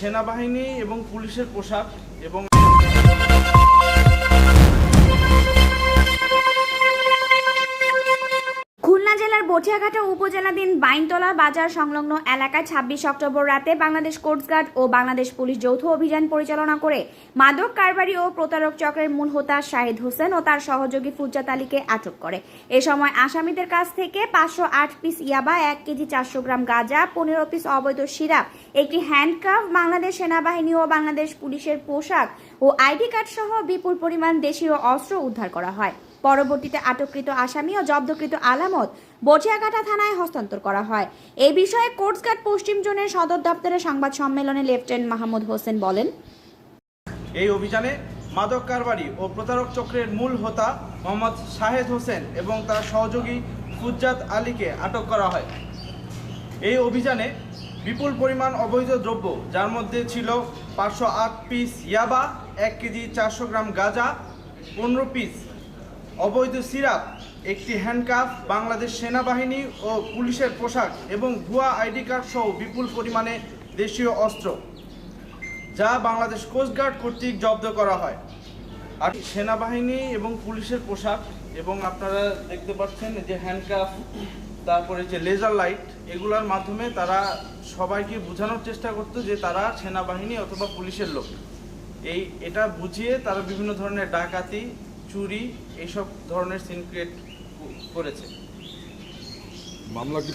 সেনাবাহিনী এবং পুলিশের পোশাক এবং জেলার বটিয়াঘাটা উপজেলাধীন বাইনতলা বাজার সংলগ্ন এলাকায় ছাব্বিশ অক্টোবর রাতে বাংলাদেশ কোস্টগার্ড ও বাংলাদেশ পুলিশ যৌথ অভিযান পরিচালনা করে মাদক কারবারি ও প্রতারক চক্রের মূল হোতা শাহিদ হোসেন ও তার সহযোগী ফুজ্জাত আলীকে আটক করে। এ সময় আসামিদের কাছ থেকে পাঁচশো আট পিস ইয়াবা, এক কেজি চারশো গ্রাম গাঁজা, পনেরো পিস অবৈধ সিরাপ, একটি হ্যান্ডক্রাফট বাংলাদেশ সেনাবাহিনী ও বাংলাদেশ পুলিশের পোশাক ও আইডি কার্ড সহ বিপুল পরিমাণ দেশীয় অস্ত্র উদ্ধার করা হয়। পরবর্তীতে আটককৃত আসামি ও জব্দকৃত আলামত বটিয়াঘাটা থানায় হস্তান্তর করা হয়। এই বিষয়ে কোর্টসঘাট পশ্চিম জোনের সদর দপ্তরে সংবাদ সম্মেলনে লেফটেন্যান্ট মাহমুদ হোসেন বলেন, এই অভিযানে মাদক কারবারি ও প্রতারক চক্রের মূল হোতা মোহাম্মদ শাহেদ হোসেন এবং তার সহযোগী ফুজ্জাত আলীকে আটক করা হয়। এই অভিযানে বিপুল পরিমাণ অবৈধ দ্রব্য, যার মধ্যে ছিল পাঁচশো আট পিস ইয়াবা, এক কেজি চারশো গ্রাম গাঁজা, পনেরো পিস অবৈধ সিরাপ, একটি হ্যান্ডকাফ বাংলাদেশ সেনাবাহিনী ও পুলিশের পোশাক এবং ভুয়া আইডি কার্ড সহ বিপুল পরিমাণে দেশীয় অস্ত্র, যা বাংলাদেশ কোস্টগার্ড কর্তৃক জব্দ করা হয়। আর সেনাবাহিনী এবং পুলিশের পোশাক এবং আপনারা দেখতে পাচ্ছেন যে হ্যান্ডকাফ তারপরে যে লেজার লাইট এগুলোর মাধ্যমে তারা সবাইকে বোঝানোর চেষ্টা করতো যে তারা সেনাবাহিনী অথবা পুলিশের লোক। এই, এটা বুঝিয়ে তারা বিভিন্ন ধরনের ডাকাতি চুরি এইসব ধরনের সিন ক্রিয়েট করেছে। মামলা কি